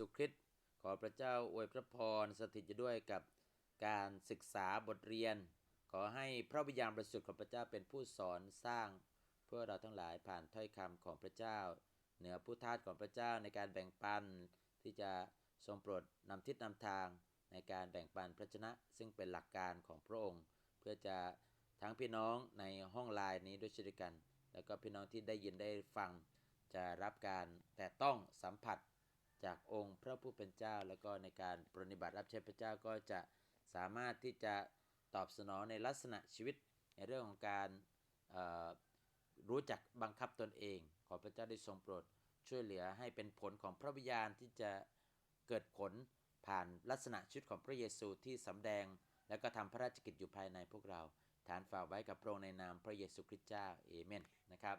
ซูคริสต์ขอพระเจ้าอวยพระพรสถิตอยู่ด้วยกับการศึกษาบทเรียน ขอให้พระวิญญาณบริสุทธิ์ของพระเจ้าเป็นผู้สอนสร้าง เพื่อเราทั้งหลายผ่านถ้อยคำของพระเจ้า เหนือผู้ทาสของพระเจ้าในการแบ่งปันที่จะทรงโปรดนำทิศนำทางในการแบ่งปันพระชนะ ซึ่งเป็นหลักการของพระองค์ เพื่อจะทั้งพี่น้องในห้องไลน์นี้ด้วยเช่นกัน แล้วก็พี่น้องที่ได้ยินได้ฟัง จะรับการแต่ต้องสัมผัส จากองค์พระผู้เป็นเจ้า แล้วก็ในการปฏิบัติรับใช้พระเจ้าก็จะสามารถที่จะตอบสนองในลักษณะชีวิตในเรื่องของการรู้จักบังคับตนเอง ขอพระเจ้าได้ทรงโปรดช่วยเหลือให้เป็นผลของพระวิญญาณที่จะเกิดผลผ่านลักษณะชีวิตของพระเยซูที่สำแดง แล้วก็ทำพระราชกิจอยู่ภายในพวกเรา ฐานฝากไว้กับพระองค์ในนามพระเยซูคริสต์เจ้าเอเมนนะครับ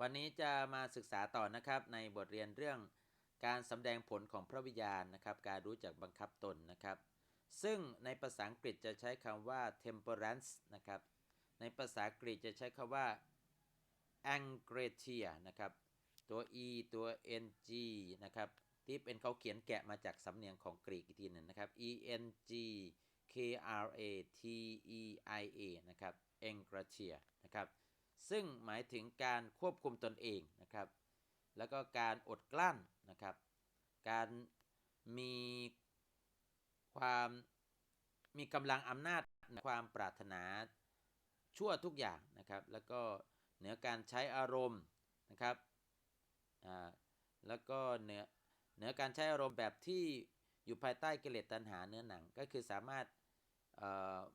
วันนี้จะมาศึกษาต่อนะครับในบทเรียนเรื่อง การสำแดงผลของพระวิญญาณนะครับ การรู้จักบังคับตนนะครับ ซึ่งในภาษาอังกฤษจะใช้คำว่า temperance นะครับ ในภาษากรีกจะใช้คำว่า angretia นะครับ ตัว e ตัว ng นะครับ ที่เป็นเขาเขียนแกะมาจากสำเนียงของกรีกอีกทีหนึ่งนะครับ e n g k r a t e i a นะครับ angretia นะครับ ซึ่งหมายถึงการควบคุมตนเองนะครับ แล้วก็การอดกลั้นนะครับ การมีความมีกำลังอำนาจความปรารถนาชั่วทุกอย่างนะครับ แล้วก็เหนือการใช้อารมณ์นะครับอ่าแล้วก็เหนือเหนือการใช้อารมณ์แบบที่อยู่ภายใต้กิเลสตัณหาเนื้อหนัง ก็คือสามารถ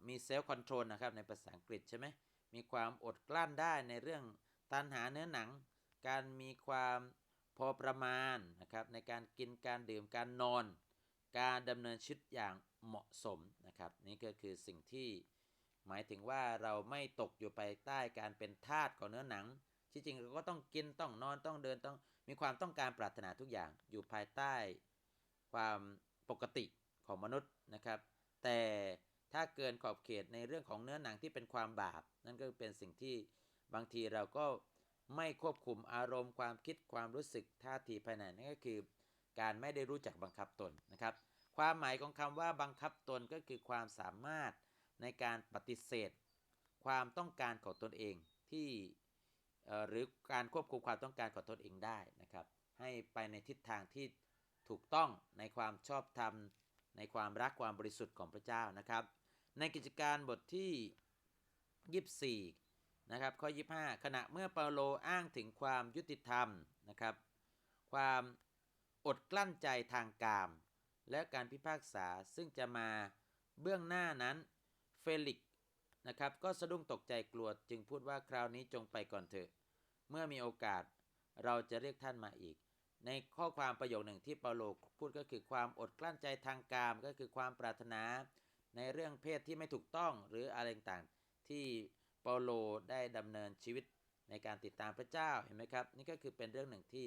มีเซลล์คอนโทรลนะครับในภาษาอังกฤษใช่ไหมมีความอดกลั้นได้ในเรื่องตัณหาเนื้อหนัง การมีความพอประมาณนะครับในการกินการดื่มการนอน การดำเนินชีวิตอย่างเหมาะสมนะครับ นี่ก็คือสิ่งที่หมายถึงว่าเราไม่ตกอยู่ไปใต้การเป็นทาสของเนื้อหนัง ที่จริงเราก็ต้องกินต้องนอนต้องเดินต้องมีความต้องการปรารถนาทุกอย่างอยู่ภายใต้ความปกติของมนุษย์นะครับ แต่ถ้าเกินขอบเขตในเรื่องของเนื้อหนังที่เป็นความบาป นั่นก็เป็นสิ่งที่บางทีเราก็ ไม่ควบคุมอารมณ์ความคิดความรู้สึกท่าทีภายในนั่นก็คือ การไม่ได้รู้จักบังคับตนนะครับ ความหมายของคำว่าบังคับตนก็คือความสามารถในการปฏิเสธ ความต้องการของตนเองที่หรือการควบคุมความต้องการของตนเองได้นะครับ ให้ไปในทิศทางที่ถูกต้องในความชอบธรรม ในความรักความบริสุทธิ์ของพระเจ้านะครับ ในกิจการบทที่ 24 นะครับข้อ 25 ขณะเมื่อเปาโลอ้างถึงความยุติธรรมนะครับความอดกลั้นใจทางกาม และการพิพากษาซึ่งจะมาเบื้องหน้านั้นเฟลิกนะครับก็สะดุ้งตกใจกลัวจึงพูดว่าคราวนี้จงไปก่อนเถอะ เมื่อมีโอกาสเราจะเรียกท่านมาอีก ในข้อความประโยคหนึ่งที่เปาโลพูดก็คือความอดกลั้นใจทางกามก็คือความปรารถนา ในเรื่องเพศที่ไม่ถูกต้องหรืออะไรต่างที่ เปาโลได้ดำเนินชีวิตในการติดตามพระเจ้าเห็นไหมครับ นี่ก็คือเป็นเรื่องหนึ่งที่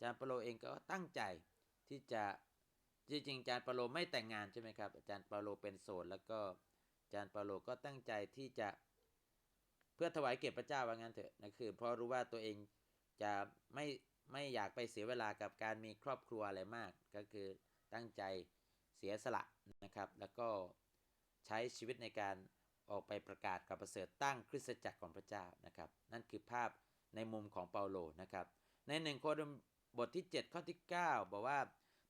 จารย์เปาโลเองก็ตั้งใจที่จะจริงๆอาจารย์เปาโลไม่แต่งงานใช่ไหมครับ อาจารย์เปาโลเป็นโสดแล้วก็อาจารย์เปาโลก็ตั้งใจที่จะเพื่อถวายเกียรติพระเจ้าว่างั้นเถอะนะคือเพราะรู้ว่าตัวเองจะไม่ไม่อยากไปเสียเวลากับการมีครอบครัวอะไรมาก ก็คือตั้งใจเสียสละนะครับ แล้วก็ใช้ชีวิตในการ ออกไปประกาศกับประเสริฐตั้งคริสตจักรของพระเจ้านะครับ นั่นคือภาพในมุมของเปาโลนะครับ ในหนึ่งโครินบทที่ 7 ข้อที่ 9 บอกว่า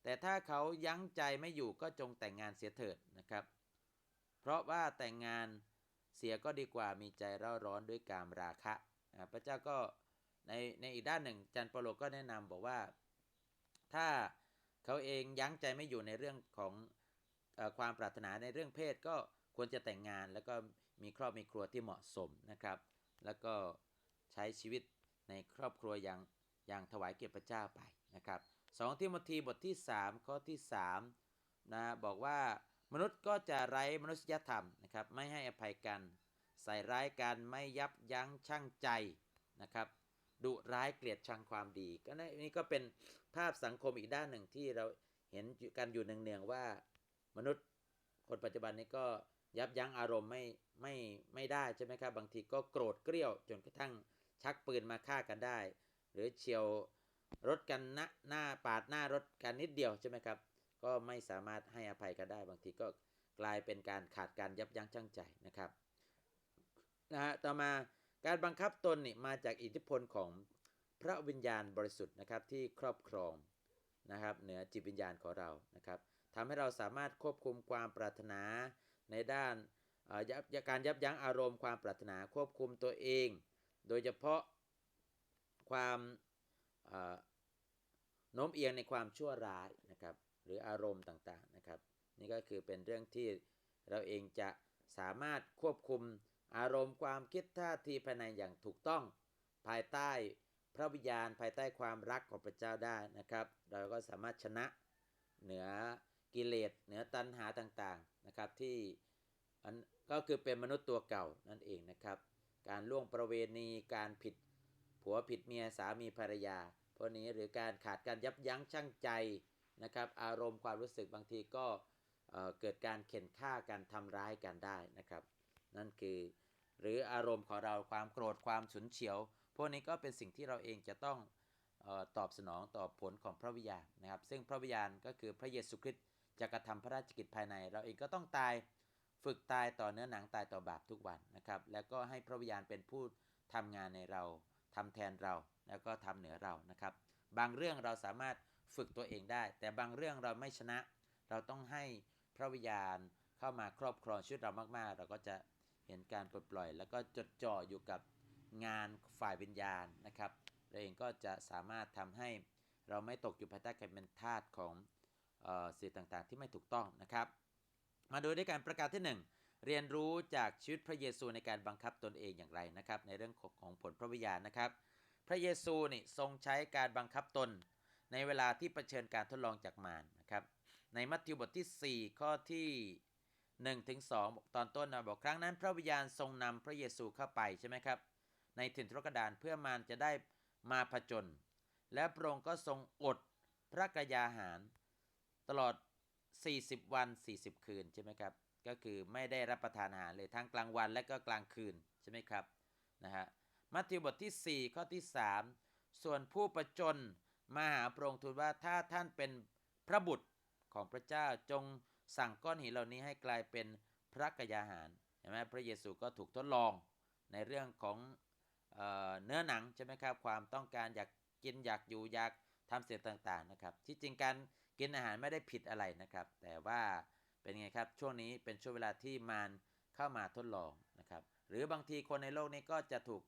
แต่ถ้าเขายั้งใจไม่อยู่ก็จงแต่งงานเสียเถิดนะครับ เพราะว่าแต่งงานเสียก็ดีกว่ามีใจเร่าร้อนด้วยกามราคะพระเจ้าก็ในในอีกด้านหนึ่งจันเปาโลก็แนะนำบอกว่า ถ้าเขาเองยั้งใจไม่อยู่ในเรื่องของอความปรารถนาในเรื่องเพศก็ ควรจะแต่งงานแล้วก็มีครอบมีครัวที่เหมาะสมนะครับ แล้วก็ใช้ชีวิตในครอบครัวอย่างอย่างถวายเกียรติพระเจ้าไปนะครับสองทิโมธีบทที่ 3 ข้อที่3นะบอกว่ามนุษย์ก็จะไร้มนุษยธรรมนะครับ ไม่ให้อภัยกัน ใส่ร้ายกันไม่ยับยั้งชั่งใจนะครับดุร้ายเกลียดชังความดีก็นี่ก็เป็นภาพสังคมอีกด้านหนึ่งที่เราเห็นกันอยู่เนืองๆว่า มนุษย์คนปัจจุบันนี้ก็ ยับยั้งอารมณ์ไม่ไม่ไม่ได้ใช่ไหมครับ บางทีก็โกรธเกรี้ยว จนกระทั่งชักปืนมาฆ่ากันได้ หรือเฉียวรถกันหน้าหน้าปาดหน้ารถกันนิดเดียวใช่ไหมครับ ก็ไม่สามารถให้อภัยกันได้ บางทีก็กลายเป็นการขาดการยับยั้งชั่งใจนะครับนะฮะต่อมาการบังคับตนนี่มาจากอิทธิพลของพระวิญญาณบริสุทธิ์นะครับที่ครอบครองนะครับเหนือจิตวิญญาณของเรานะครับทำให้เราสามารถควบคุมความปรารถนา ในด้านการยับยั้งอารมณ์ความปรารถนาควบคุมตัวเอง โดยเฉพาะความโน้มเอียงในความชั่วร้ายนะครับหรืออารมณ์ต่างๆนะครับนี่ก็คือเป็นเรื่องที่เราเองจะสามารถควบคุมอารมณ์ความคิดท่าทีภายในอย่างถูกต้อง ภายใต้พระวิญญาณภายใต้ความรักของพระเจ้าได้นะครับ เราก็สามารถชนะเหนือ กิเลสเหนือตัณหาต่างๆนะครับที่อันก็คือเป็นมนุษย์ตัวเก่านั่นเองนะครับ การล่วงประเวณีการผิดผัวผิดเมียสามีภรรยาพวกนี้หรือการขาดการยับยั้งชั่งใจนะครับอารมณ์ความรู้สึกบางทีก็เอ่อเกิดการเข็นฆ่ากันทำร้ายกันได้นะครับ นั่นคือ หรืออารมณ์ของเราความโกรธความฉุนเฉียว พวกนี้ก็เป็นสิ่งที่เราเองจะต้องออตอบสนองต่อผลของพระวิญญาณนะครับ ซึ่งพระวิญญาณก็คือพระเยซูคริสต์ จะกระทำพระราชกิจภายใน เราเองก็ต้องตายฝึกตายต่อเนื้อหนังตายต่อบาปทุกวันนะครับ แล้วก็ให้พระวิญญาณเป็นผู้ทำงานในเราทำแทนเราแล้วก็ทำเหนือเรานะครับ บางเรื่องเราสามารถฝึกตัวเองได้ แต่บางเรื่องเราไม่ชนะ เราต้องให้พระวิญญาณเข้ามาครอบครองชีวิตเรามากๆ เราก็จะเห็นการปลดปล่อย แล้วก็จดจ่ออยู่กับงานฝ่ายวิญญาณนะครับเราเองก็จะสามารถทำให้เราไม่ตกอยู่ภายใต้การเป็นทาสของ สิ่งต่างๆ ที่ไม่ถูกต้องนะครับ มาดูด้วยการประกาศที่ 1 เรียนรู้จากชีวิตพระเยซูในการบังคับตนเองอย่างไรนะครับ ในเรื่องของผลพระวิญญาณนะครับ พระเยซูนี่ทรงใช้การบังคับตน ในเวลาที่เผชิญการทดลองจากมารนะครับ ในมัทธิวบทที่ 4 ข้อที่1ถึง2ตอนต้นนะบอกครั้งนั้น พระวิญญาณทรงนำพระเยซูเข้าไปใช่ไหมครับ ในถิ่นทุรกดารเพื่อมารจะได้มาผจญและพระองค์ก็ทรงอดพระกยาหาร ตลอด 40 วัน 40 คืนใช่ไหมครับ ก็คือไม่ได้รับประทานอาหารเลยทั้งกลางวันและก็กลางคืนใช่ไหมครับนะฮะมัทธิวบทที่ 4 ข้อที่ 3 ส่วนผู้ประจนมาหาพระองค์ทูลว่าถ้าท่านเป็นพระบุตรของพระเจ้าจงสั่งก้อนหินเหล่านี้ให้กลายเป็นพระกยาหารเห็นไหมพระเยซูก็ถูกทดลองในเรื่องของเออเนื้อหนังใช่ไหมครับความต้องการอยากกินอยากอยู่อยากทำเสียต่างๆนะครับที่จริงการ กินอาหารไม่ได้ผิดอะไรนะครับ แต่ว่าเป็นไงครับช่วงนี้เป็นช่วงเวลาที่มารเข้ามาทดลองนะครับ หรือบางทีคนในโลกนี้ก็จะถูก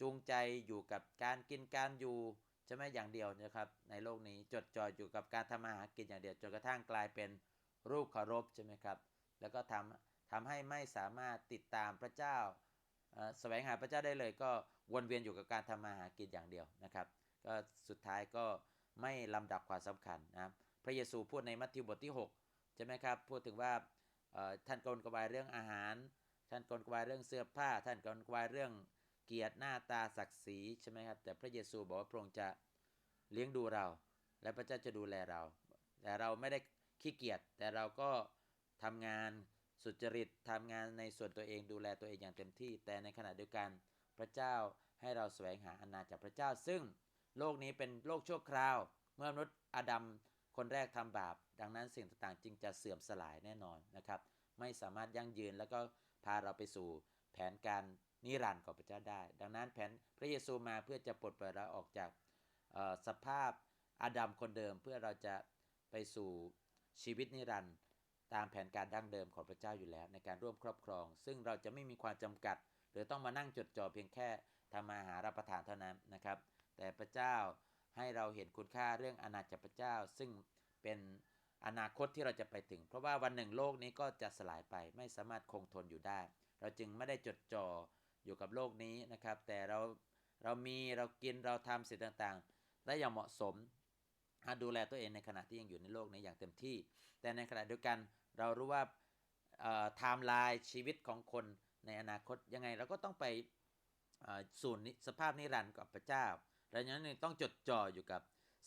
จูงใจอยู่กับการกินการอยู่ใช่ไหมอย่างเดียวนะครับ ในโลกนี้จดจ่ออยู่กับการทำมาหากินอย่างเดียวจนกระทั่งกลายเป็นรูปเคารพใช่ไหมครับ แล้วก็ทำทำให้ไม่สามารถติดตามพระเจ้าแสวงหาพระเจ้าได้เลยก็วนเวียนอยู่กับการทำมาหากินอย่างเดียวนะครับ ก็สุดท้ายก็ไม่ลำดับความสำคัญนะครับ พระเยซูพูดในมัทธิวบทที่6ใช่ไหมครับพูดถึงว่าท่านกลกวายเรื่องอาหาร ท่านกลกวายเรื่องเสื้อผ้า ท่านกลกวายเรื่องเกียรติหน้าตาศักดิ์ศรีใช่ไหมครับแต่พระเยซูบอกว่าพระองค์จะเลี้ยงดูเรา และพระเจ้าจะดูแลเรา แต่เราไม่ได้ขี้เกียจแต่เราก็ทำงานสุจริตทำงานในส่วนตัวเองดูแลตัวเองอย่างเต็มที่ แต่ในขณะเดียวกันพระเจ้าให้เราแสวงหาอาณาจากพระเจ้า ซึ่งโลกนี้เป็นโลกชั่วคราว เมื่อมนุษย์อาดัม คนแรกทำบาป ดังนั้นสิ่งต่างๆ จึงจะเสื่อมสลายแน่นอนนะครับ ไม่สามารถยั่งยืนแล้วก็พาเราไปสู่แผนการนิรันดร์ของพระเจ้าได้ ดังนั้นแผนพระเยซูมาเพื่อจะปลดปล่อยเราออกจากสภาพอาดัมคนเดิมเพื่อเราจะไปสู่ชีวิตนิรันดร์ตามแผนการดั้งเดิมของพระเจ้าอยู่แล้ว ในการร่วมครอบครอง ซึ่งเราจะไม่มีความจำกัด หรือต้องมานั่งจดจ่อเพียงแค่ทำมาหารับประทานเท่านั้นนะครับ แต่พระเจ้า ให้เราเห็นคุณค่าเรื่องอาณาจักรพระเจ้า ซึ่งเป็นอนาคตที่เราจะไปถึง เพราะว่าวันหนึ่งโลกนี้ก็จะสลายไปไม่สามารถคงทนอยู่ได้ เราจึงไม่ได้จดจ่ออยู่กับโลกนี้นะครับ แต่เราเรามีเรากินเราทำสิ่งต่างๆ ได้อย่างเหมาะสมดูแลตัวเองในขณะที่ยังอยู่ในโลกนี้อย่างเต็มที่ แต่ในขณะเดียวกันเรารู้ว่าไทม์ไลน์ชีวิตของคนในอนาคตยังไงเราก็ต้องไปสู่นิสภาพนิรันดร์กับพระเจ้า ดังนั้นต้องจดจ่ออยู่กับ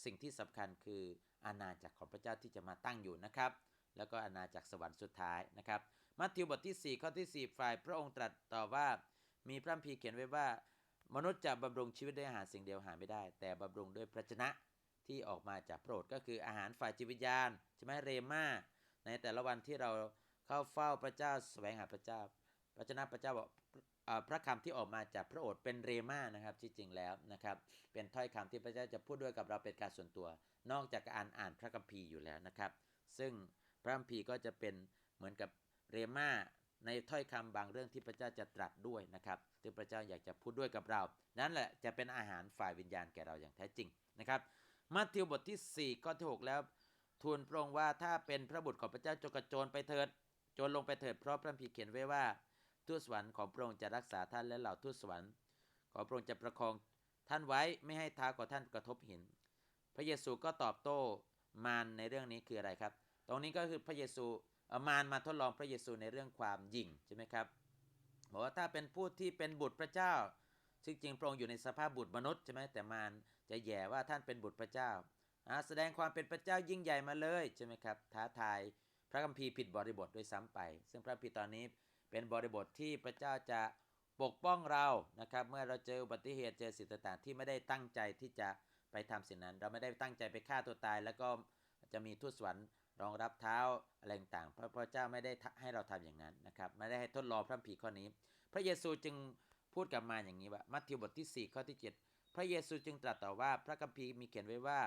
สิ่งที่สำคัญคืออาณาจักรของพระเจ้าที่จะมาตั้งอยู่นะครับ แล้วก็อาณาจักรสวรรค์สุดท้ายนะครับ มัทธิวบทที่4ข้อที่4ฝ่ายพระองค์ตรัสต่อว่า มีพระคัมภีเขียนไว้ว่า มนุษย์จะบำรุงชีวิตด้วยอาหารสิ่งเดียวหาไม่ได้ แต่บำรุงด้วยพระชนะที่ออกมาจากโอษฐ์ก็คืออาหารฝ่ายจิตวิญญาณใช่ไหมเรมาในแต่ละวันที่เราเข้าเฝ้าพระเจ้าแสวงหาพระเจ้าพระชนะพระเจ้าบอก พระคำที่ออกมาจากพระโอษฐ์เป็นเรมานะครับที่จริงแล้วนะครับ เป็นถ้อยคำที่พระเจ้าจะพูดด้วยกับเราเป็นการส่วนตัว นอกจากการอ่านพระคัมภีร์อยู่แล้วนะครับ ซึ่งพระคัมภีร์ก็จะเป็นเหมือนกับเรมาในถ้อยคำบางเรื่องที่พระเจ้าจะตรัสด้วยนะครับที่พระเจ้าอยากจะพูดด้วยกับเรา นั่นแหละจะเป็นอาหารฝ่ายวิญญาณแก่เราอย่างแท้จริงนะครับ มัทธิวบทที่ 4 ข้อที่ 6 แล้ว ทูลพระองค์ว่าถ้าเป็นพระบุตรของพระเจ้าจงกระโจนไปเถิด โจรลงไปเถิดเพราะพระคัมภีร์เขียนไว้ว่า ทูตสวรรค์ของพระองค์จะรักษาท่านและเหล่าทูตสวรรค์ ของพระองค์จะประคองท่านไว้ไม่ให้เท้าของท่านกระทบหิน พระเยซูก็ตอบโต้มารในเรื่องนี้คืออะไรครับ ตรงนี้ก็คือพระเยซูมารมาทดลองพระเยซูในเรื่องความยิ่งใช่ไหมครับบอกว่าถ้าเป็นผู้ที่เป็นบุตรพระเจ้า ซึ่งจริงพระองค์อยู่ในสภาพบุตรมนุษย์ใช่ไหมแต่มารจะแย่ว่าท่านเป็นบุตรพระเจ้าแสดงความเป็นพระเจ้ายิ่งใหญ่มาเลยใช่ไหมครับท้าทายพระคัมภีร์ผิดบริบทด้วยซ้ำไป ซึ่งพระคัมภีร์ตอนนี้ เป็นบริบทที่พระเจ้าจะปกป้องเรานะครับ เมื่อเราเจออุบัติเหตุเจอสิ่งต่างๆที่ไม่ได้ตั้งใจที่จะไปทำสิ่งนั้น เราไม่ได้ตั้งใจไปฆ่าตัวตาย แล้วก็จะมีทูตสวรรค์รองรับเท้าอะไรต่างๆเพราะพระเจ้าไม่ได้ให้เราทำอย่างนั้นนะครับไม่ได้ให้ทดลองพระคัมภีร์ข้อนี้ พระเยซูจึงพูดกับมาอย่างนี้ว่ามัทธิวบทที่ 4 ข้อที่ 7 พระเยซูจึงตรัสต่อว่าพระคัมภีร์มีเขียนไว้ว่า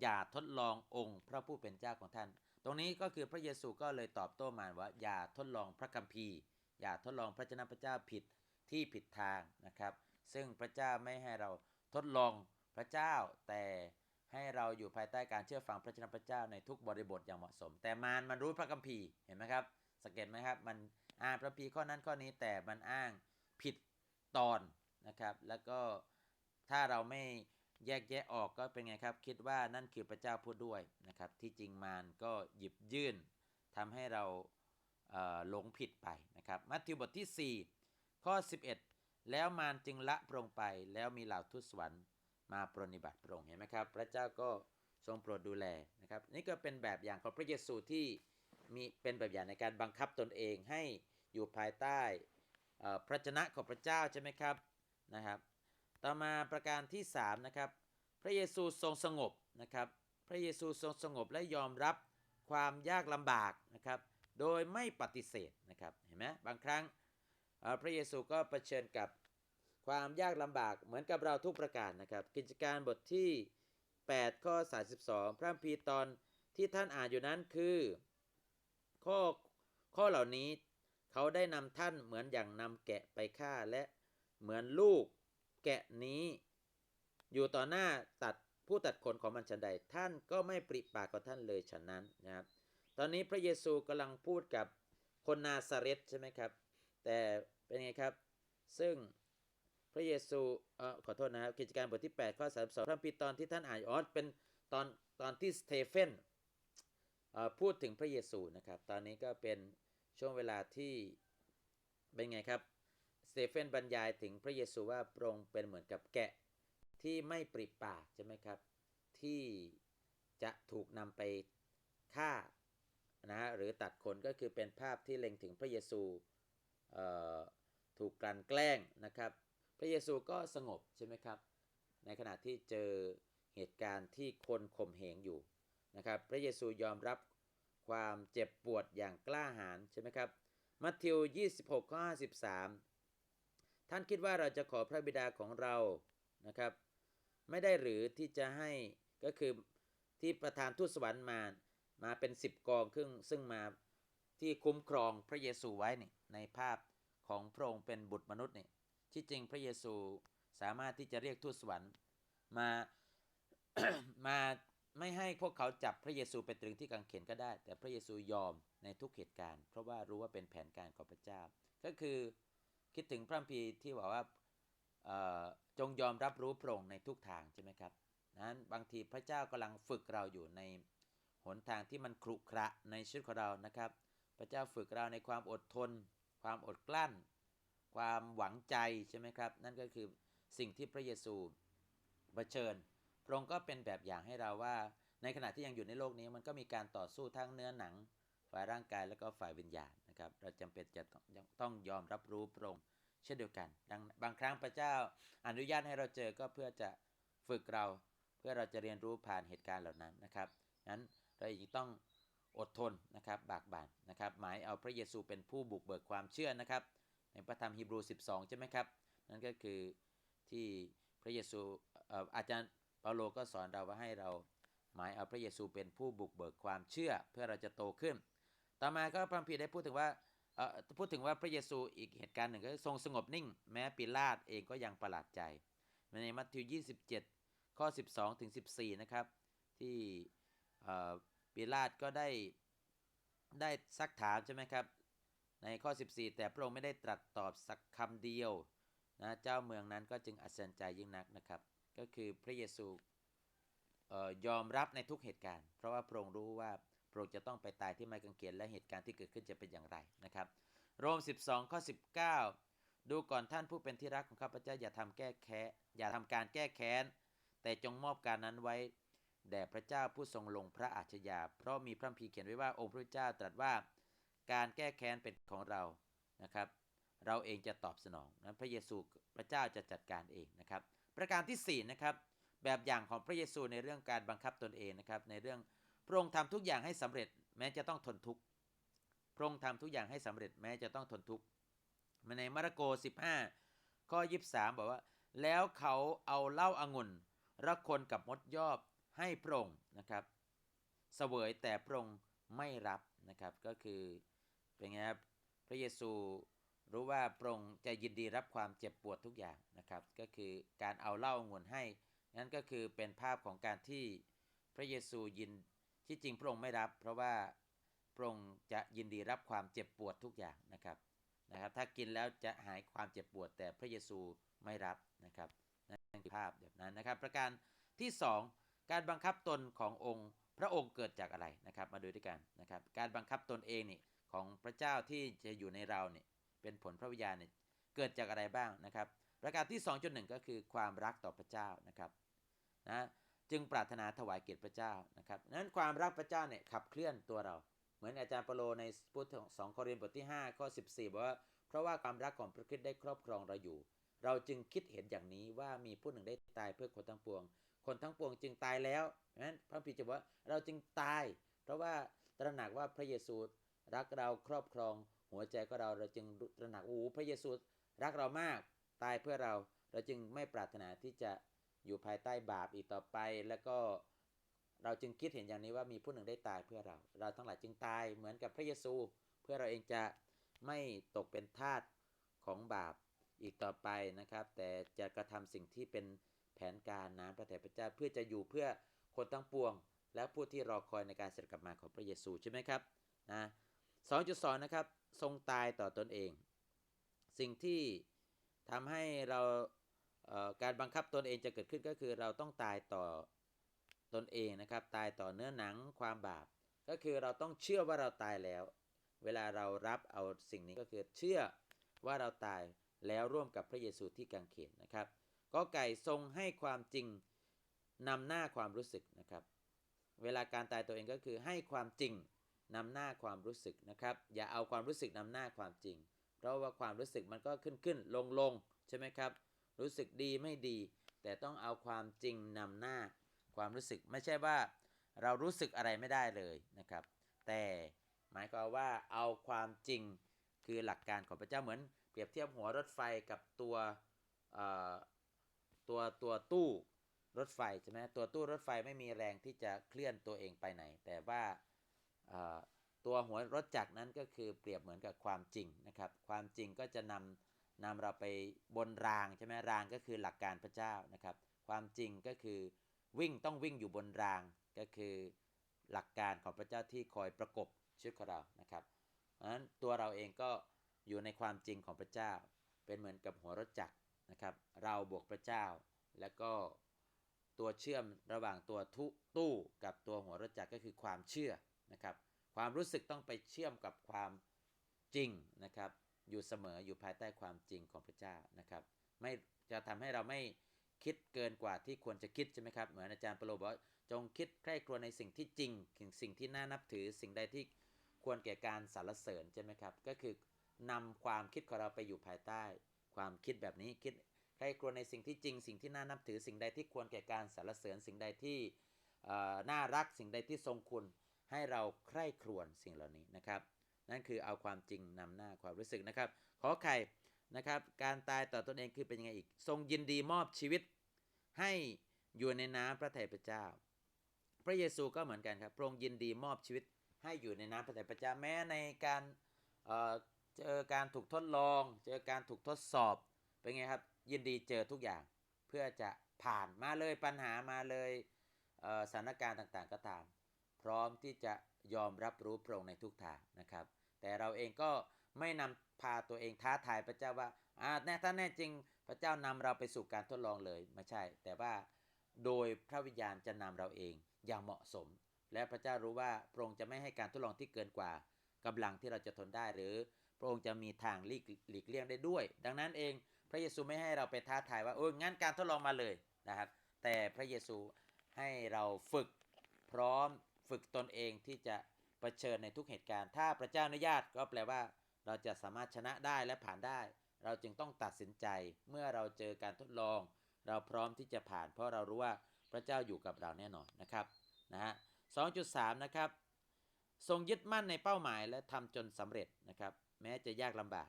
อย่าทดลององค์พระผู้เป็นเจ้าของท่าน ตรงนี้ก็คือพระเยซูก็เลยตอบโต้มารว่า อย่าทดลองพระคัมภีร์ อย่าทดลองพระเจ้าพระเจ้าผิดที่ผิดทางนะครับ ซึ่งพระเจ้าไม่ให้เราทดลองพระเจ้าแต่ให้เราอยู่ภายใต้การเชื่อฟังพระเจ้าพระเจ้าในทุกบริบทอย่างเหมาะสม แต่มารมันรู้พระคัมภีร์เห็นไหมครับสังเกตไหมครับมันอ่านพระคัมภีข้อนั้นข้อนี้แต่มันอ้างผิดตอนนะครับ แล้วก็ถ้าเราไม่ แยกแยะออกก็เป็นไงครับ คิดว่านั่นคือพระเจ้าพูดด้วยนะครับ ที่จริงมารก็หยิบยื่นทำให้เราหลงผิดไปนะครับ มัทธิวบทที่ 4 ข้อ 11 แล้วมารจึงละพระองค์ไป แล้วมีเหล่าทูตสวรรค์มาปรนนิบัติพระองค์เห็นไหมครับ พระเจ้าก็ทรงโปรดดูแลนะครับ นี่ก็เป็นแบบอย่างของพระเยซูที่มีเป็นแบบอย่างในการบังคับตนเองให้อยู่ภายใต้พระชนะของพระเจ้าใช่ไหมครับนะครับ ต่อมาประการที่3นะครับพระเยซูทรงสงบนะครับพระเยซูทรงสงบและยอมรับความยากลำบากนะครับโดยไม่ปฏิเสธนะครับเห็นไหมบางครั้งพระเยซูก็เผชิญกับความยากลำบากเหมือนกับเราทุกประการนะครับกิจการบทที่ 8 ข้อ 32 พระคัมภีร์ตอนที่ท่านอ่านอยู่นั้นคือข้อข้อเหล่านี้เขาได้นำท่านเหมือนอย่างนำแกะไปฆ่าและเหมือนลูก แกะนี้ อยู่ต่อหน้าตัดผู้ตัดขนของมันฉันใดท่านก็ไม่ปริปากกับท่านเลยฉันนั้นนะครับ ตอนนี้พระเยซูกำลังพูดกับคนนาซาเรตใช่ไหมครับ แต่เป็นไงครับ ซึ่งพระเยซูเออขอโทษนะครับกิจการบทที่ 8 ข้อ 32พระคัมภีร์ตอนที่ท่านอ่านอ๋อเป็นตอนตอนที่สเตเฟนเอ่อพูดถึงพระเยซูนะครับ ตอนนี้ก็เป็นช่วงเวลาที่เป็นไงครับ เตเฟนบรรยายถึงพระเยซูว่าพระองค์เป็นเหมือนกับแกะที่ไม่ปริปากใช่ไหมครับ ที่จะถูกนำไปฆ่านะฮะหรือตัดขนก็คือเป็นภาพที่เล็งถึงพระเยซูเอ่อถูกกลั่นแกล้งนะครับ พระเยซูก็สงบใช่ไหมครับ ในขณะที่เจอเหตุการณ์ที่คนข่มเหงอยู่นะครับ พระเยซูยอมรับความเจ็บปวดอย่างกล้าหาญใช่ไหมครับ มัทธิว 26ข้อ53 ท่านคิดว่าเราจะขอพระบิดาของเรานะครับ ไม่ได้หรือที่จะให้ก็คือที่ประธานทูตสวรรค์มามาเป็น 10 กองครึ่งซึ่งมาที่คุ้มครองพระเยซูไว้นี่ในภาพของพระองค์เป็นบุตรมนุษย์นี่ที่จริงพระเยซูสามารถที่จะเรียกทูตสวรรค์มามาไม่ให้พวกเขาจับพระเยซูไปตรึงที่กางเขนก็ได้ แต่พระเยซูยอมในทุกเหตุการณ์ เพราะว่ารู้ว่าเป็นแผนการของพระเจ้า ก็คือ คิดถึงพระคัมภีที่บอกว่าจงยอมรับรู้พระองค์ในทุกทางใช่ไหมครับนั้นบางทีพระเจ้ากำลังฝึกเราอยู่ในหนทางที่มันครุขระในชีวิตของเรานะครับ พระเจ้าฝึกเราในความอดทน ความอดกลั้น ความหวังใจใช่ไหมครับ นั่นก็คือสิ่งที่พระเยซูเผชิญ พระองค์ก็เป็นแบบอย่างให้เราว่า ในขณะที่ยังอยู่ในโลกนี้มันก็มีการต่อสู้ทั้งเนื้อหนัง ฝ่ายร่างกายและก็ฝ่ายวิญญาณ นะครับ เราจำเป็นจะต้องต้องยอมรับรู้พระองค์เช่นเดียวกัน ดังบางครั้งพระเจ้าอนุญาตให้เราเจอก็เพื่อจะฝึกเรา เพื่อเราจะเรียนรู้ผ่านเหตุการณ์เหล่านั้นนะครับนั้นเราอีกต้องอดทนนะครับบากบั่นนะครับ หมายเอาพระเยซูเป็นผู้บุกเบิกความเชื่อนะครับ ในพระธรรมฮีบรู 12 ใช่ไหมครับ นั่นก็คือที่พระเยซูเอ่ออาจารย์เปาโลก็สอนเราว่าให้เราหมายเอาพระเยซูเป็นผู้บุกเบิกความเชื่อ เพื่อเราจะโตขึ้น ต่อมาก็พระคัมภีร์ได้พูดถึงว่าเอ่อพูดถึงว่าพระเยซูอีกเหตุการณ์หนึ่งก็ทรงสงบนิ่ง แม้ปิลาตเองก็ยังประหลาดใจ ในมัทธิว 27 ข้อ 12 ถึง 14 นะครับ ที่ปิลาตก็ได้ได้ซักถามใช่ไหมครับ ในข้อ 14 แต่พระองค์ไม่ได้ตรัสตอบสักคำเดียวนะเจ้าเมืองนั้นก็จึงอัศจรรย์ใจยิ่งนักนะครับ ก็คือพระเยซูยอมรับในทุกเหตุการณ์ เพราะว่าพระองค์รู้ว่า ระองค์จะต้องไปตายที่ไม้กางเขนและเหตุการณ์ที่เกิดขึ้นจะเป็นอย่างไรนะครับ โรม 12 ข้อ 19 ดูก่อนท่านผู้เป็นที่รักของข้าพเจ้าอย่าทำแก้แค้นอย่าทำการแก้แค้น แต่จงมอบการนั้นไว้ แด่พระเจ้าผู้ทรงลงพระอาชญา เพราะมีพระคัมภีเขียนไว้ว่าองค์พระเจ้าตรัสว่าการแก้แค้นเป็นของเรานะครับเราเองจะตอบสนองนะพระเยซูพระเจ้าจะจัดการเองนะครับ ประการที่4นะครับแบบอย่างของพระเยซูในเรื่องการบังคับตนเองนะครับในเรื่อง พระองค์ทำทุกอย่างให้สำเร็จแม้จะต้องทนทุกข์ พระองค์ทำทุกอย่างให้สำเร็จแม้จะต้องทนทุกข์ มาในมาระโก 15 ข้อ 23 บอกว่า แล้วเขาเอาเหล้าอางุ่นระคนกับมดยอบให้พระองค์นะครับเสวยแต่พระองค์ไม่รับนะครับ ก็คือเป็นไงครับ พระเยซูรู้ว่าพระองค์จะยินดีรับความเจ็บปวดทุกอย่างนะครับ ก็คือการเอาเหล้าองุ่นให้ นั่นก็คือเป็นภาพของการที่พระเยซูยิน ที่จริงพระองค์ไม่รับ เพราะว่าพระองค์จะยินดีรับความเจ็บปวดทุกอย่างนะครับนะครับ ถ้ากินแล้วจะหายความเจ็บปวด แต่พระเยซูไม่รับนะครับนั่นคือภาพแบบนั้นนะครับ ประการที่ 2 การบังคับตนขององค์พระองค์เกิดจากอะไรนะครับ มาดูด้วยกันนะครับ การบังคับตนเองนี่ของพระเจ้าที่จะอยู่ในเราเนี่ยเป็นผลพระวิญญาณเนี่ยเกิดจากอะไรบ้างนะครับ ประการที่2.1ก็คือความรักต่อพระเจ้านะครับนะ จึงปรารถนาถวายเกียรติพระเจ้านะครับนั้นความรักพระเจ้าเนี่ยขับเคลื่อนตัวเรา เหมือนอาจารย์เปโลในพุทธสองโครินธ์บทที่ 5 ข้อ 14 บอกว่า เพราะว่าความรักของพระคริสต์ได้ครอบครองเราอยู่ เราจึงคิดเห็นอย่างนี้ว่ามีผู้หนึ่งได้ตายเพื่อคนทั้งปวง คนทั้งปวงจึงตายแล้วนั้นพระพิจารว่าเราจึงตาย เพราะว่าตระหนักว่าพระเยซูรักเราครอบครอง หัวใจก็เราเราจึงตระหนักโอ้พระเยซูรักเรามากตายเพื่อเราเราจึงไม่ปรารถนาที่จะ อยู่ภายใต้บาปอีกต่อไป แล้วก็เราจึงคิดเห็นอย่างนี้ว่ามีผู้หนึ่งได้ตายเพื่อเรา เราทั้งหลายจึงตายเหมือนกับพระเยซู เพื่อเราเองจะไม่ตกเป็นทาสของบาปอีกต่อไปนะครับ แต่จะกระทำสิ่งที่เป็นแผนการน้ำพระทัยพระเจ้าเพื่อจะอยู่เพื่อคนทั้งปวง และผู้ที่รอคอยในการเสด็จกลับมาของพระเยซูใช่ไหมครับนะ2.2นะครับ ทรงตายต่อตนเอง สิ่งที่ทำให้เรา การบังคับตนเองจะเกิดขึ้นก็คือเราต้องตายต่อตนเองนะครับ ตายต่อเนื้อหนังความบาป ก็คือเราต้องเชื่อว่าเราตายแล้ว เวลาเรารับเอาสิ่งนี้ก็คือเชื่อว่าเราตายแล้วร่วมกับพระเยซูที่กังเขนนะครับก็ไก่ทรงให้ความจริงนำหน้าความรู้สึกนะครับ เวลาการตายตัวเองก็คือให้ความจริงนำหน้าความรู้สึกนะครับ อย่าเอาความรู้สึกนำหน้าความจริง เพราะว่าความรู้สึกมันก็ขึ้นขึ้นลงลงใช่ไหมครับ รู้สึกดีไม่ดี แต่ต้องเอาความจริงนำหน้าความรู้สึกไม่ใช่ว่าเรารู้สึกอะไรไม่ได้เลยนะครับ แต่หมายความว่าเอาความจริงคือหลักการของพระเจ้าเหมือน เปรียบเทียบหัวรถไฟกับตัวตัวตัวตู้รถไฟใช่ไหมตัวตู้รถไฟไม่มีแรงที่จะเคลื่อนตัวเองไปไหน แต่ว่าตัวหัวรถจักรนั้นก็คือเปรียบเหมือนกับความจริงนะครับ ความจริงก็จะนำ นำเราไปบนรางใช่ไหมรางก็คือหลักการพระเจ้านะครับ ความจริงก็คือวิ่งต้องวิ่งอยู่บนรางก็คือหลักการของพระเจ้าที่คอยประกบชีวิตของเรานะครับเพราะฉะนั้นตัวเราเองก็อยู่ในความจริงของพระเจ้า เป็นเหมือนกับหัวรถจักรนะครับ เราบวกพระเจ้า แล้วก็ตัวเชื่อมระหว่างตัวทุตู้กับตัวหัวรถจักรก็คือความเชื่อนะครับ ความรู้สึกต้องไปเชื่อมกับความจริงนะครับ อยู่เสมออยู่ภายใต้ความจริงของพระเจ้านะครับ ไม่จะทำให้เราไม่คิดเกินกว่าที่ควรจะคิดใช่ไหมครับเหมือนอาจารย์เปโลบอกจงคิดใคร่ครวญในสิ่งที่จริงสิ่งที่น่านับถือสิ่งใดที่ควรแก่การสรรเสริญใช่ไหมครับ ก็คือนำความคิดของเราไปอยู่ภายใต้ ความคิดแบบนี้คิดใครครวในสิ่งที่จริง สิ่งที่น่านับถือสิ่งใดที่ควรแก่การสรรเสริญ สิ่งใดที่น่ารักสิ่งใดที่ทรงคุณ ให้เราใคร่ครวญสิ่งเหล่านี้นะครับ นั่นคือเอาความจริงนำหน้าความรู้สึกนะครับ ขอไข่นะครับ การตายต่อตนเองคือเป็นยังไงอีก ทรงยินดีมอบชีวิต ให้อยู่ในน้ำพระทัยพระเจ้า พระเยซูก็เหมือนกันครับ พระองค์ยินดีมอบชีวิต ให้อยู่ในน้ำพระทัยพระเจ้า แม้ในการเอ่อเจอการถูกทดลอง เจอการถูกทดสอบ เป็นไงครับ ยินดีเจอทุกอย่าง เพื่อจะผ่านมาเลยปัญหามาเลยสถานการณ์ต่างๆ ก็ตาม ร้อมที่จะยอมรับรู้พระองค์ในทุกทางนะครับ แต่เราเองก็ไม่นำพาตัวเองท้าทายพระเจ้าว่าอ่าแน่ถ้าแน่จริงพระเจ้านำเราไปสู่การทดลองเลยไม่ใช่ แต่ว่าโดยพระวิญญาณจะนำเราเองอย่างเหมาะสม และพระเจ้ารู้ว่าพระองค์จะไม่ให้การทดลองที่เกินกว่ากำลังที่เราจะทนได้หรือ พระองค์จะมีทางหลีกหลีกเลี่ยงได้ด้วย ดังนั้นเองพระเยซูไม่ให้เราไปท้าทายว่าโอ้ยงั้นการทดลองมาเลยนะครับ แต่พระเยซูให้เราฝึกพร้อม ฝึกตนเองที่จะเผชิญในทุกเหตุการณ์ ถ้าพระเจ้าอนุญาตก็แปลว่า เราจะสามารถชนะได้และผ่านได้ เราจึงต้องตัดสินใจเมื่อเราเจอการทดลอง เราพร้อมที่จะผ่าน เพราะเรารู้ว่าพระเจ้าอยู่กับเราแน่นอนนะครับนะฮะ2.3 นะครับ ทรงยึดมั่นในเป้าหมายและทำจนสำเร็จนะครับ แม้จะยากลำบาก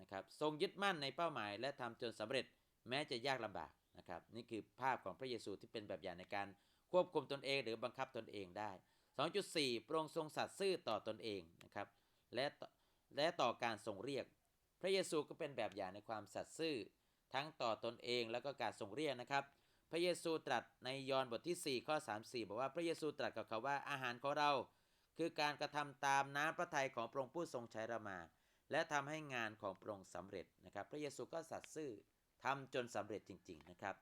นะครับ ทรงยึดมั่นในเป้าหมายและทำจนสำเร็จ แม้จะยากลำบากนะครับ นี่คือภาพของพระเยซูที่เป็นแบบอย่างในการ ควบคุมตนเองหรือบังคับตนเองได้ 2.4 พระองค์ทรงสัตย์ซื่อต่อตนเองนะครับและและต่อการทรงเรียก พระเยซูก็เป็นแบบอย่างในความสัตย์ซื่อ ทั้งต่อตนเองแล้วก็การทรงเรียกนะครับ พระเยซูตรัสในยอห์นบทที่ 4 ข้อ 34 บอกว่าพระเยซูตรัสกับเขาว่าอาหารของเรา คือการกระทำตามน้ำพระทัยของพระองค์ผู้ทรงใช้เรามา และทำให้งานของพระองค์สำเร็จนะครับ พระเยซูก็สัตย์ซื่อทำจนสำเร็จจริง ๆนะครับ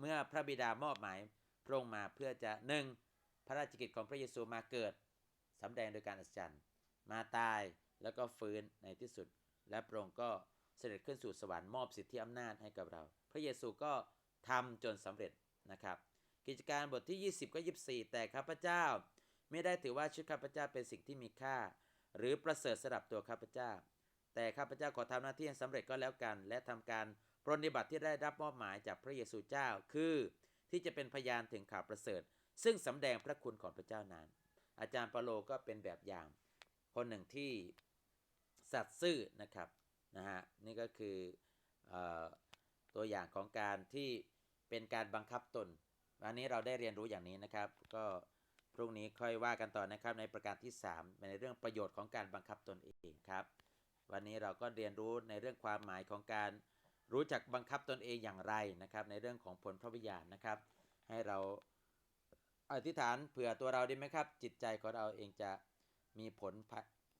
เมื่อพระบิดามอบหมาย พระองค์มาเพื่อจะหนึ่งพระราชกิจของพระเยซูมาเกิดสำแดงโดยการอัศจรรย์ มาตายแล้วก็ฟื้นในที่สุด และพระองค์ก็เสด็จขึ้นสู่สวรรค์มอบสิทธิอำนาจให้กับเรา พระเยซูก็ทำจนสำเร็จนะครับ กิจการบทที่ 20ก็24 แต่ข้าพเจ้า ไม่ได้ถือว่าชีวิตข้าพเจ้าเป็นสิ่งที่มีค่า หรือประเสริฐสำหรับตัวข้าพเจ้า แต่ข้าพเจ้าขอทำหน้าที่ให้สำเร็จก็แล้วกัน และทำการปรนนิบัติที่ได้รับมอบหมายจากพระเยซูเจ้า คือ ที่จะเป็นพยานถึงข่าวประเสริฐ ซึ่งสำแดงพระคุณของพระเจ้านั้น อาจารย์ปาโลก็เป็นแบบอย่าง คนหนึ่งที่สัตย์ซื่อนะครับนะฮะนี่ก็คือเออตัวอย่างของการที่เป็นการบังคับตนวันนี้เราได้เรียนรู้อย่างนี้นะครับ ก็พรุ่งนี้ค่อยว่ากันต่อนะครับในประการที่ 3 ในเรื่องประโยชน์ของการบังคับตนเองครับ วันนี้เราก็เรียนรู้ในเรื่องความหมายของการ รู้จักบังคับตนเองอย่างไรนะครับ ในเรื่องของผลพระวิญญาณนะครับ ให้เราอธิษฐานเผื่อตัวเราดีไหมครับ จิตใจของเราเองจะมีผล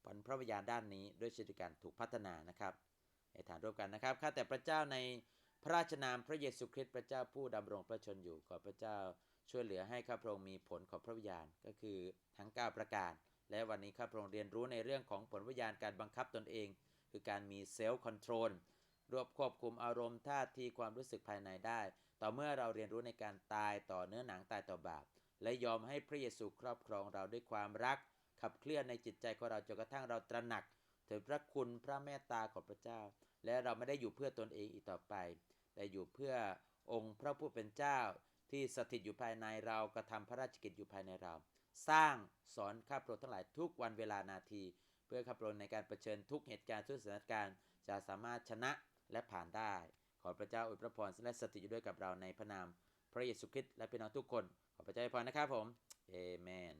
ผลพระวิญญาณด้านนี้ ด้วยเช่นกันถูกพัฒนานะครับให้ฐานร่วมกันนะครับข้าแต่พระเจ้าในพระราชนามพระเยซูคริสต์พระเจ้าผู้ดำรงพระชนอยู่ขอพระเจ้าช่วยเหลือให้ข้าพระองค์มีผลของพระวิญญาณก็คือทั้ง 9 ประการ และวันนี้ข้าพระองค์เรียนรู้ในเรื่องของผลวิญญาณการบังคับตนเอง คือการมีเซลล์คอนโทรล รวบควบคุมอารมณ์ท่าทีความรู้สึกภายในได้ ต่อเมื่อเราเรียนรู้ในการตายต่อเนื้อหนังตายต่อบาป และยอมให้พระเยซูครอบครองเราด้วยความรัก ขับเคลื่อนในจิตใจของเราจนกระทั่งเราตระหนักถึงพระคุณพระเมตตาของพระเจ้า และเราไม่ได้อยู่เพื่อตนเองอีกต่อไป แต่อยู่เพื่อองค์พระผู้เป็นเจ้า ที่สถิตอยู่ภายในเรากระทำพระราชกิจอยู่ภายในเรา สร้างสอนข้าพระองค์ทั้งหลายทุกวันเวลานาที เพื่อข้าพระองค์ในการเผชิญทุกเหตุการณ์ทุกสถานการณ์จะสามารถชนะ และผ่านได้ ขอพระเจ้าอวยพระพรและสถิตอยู่ด้วยกับเราในพระนามพระเยซูคริสต์และพี่น้องทุกคน ขอพระเจ้าอวยพรนะครับผมเอเมน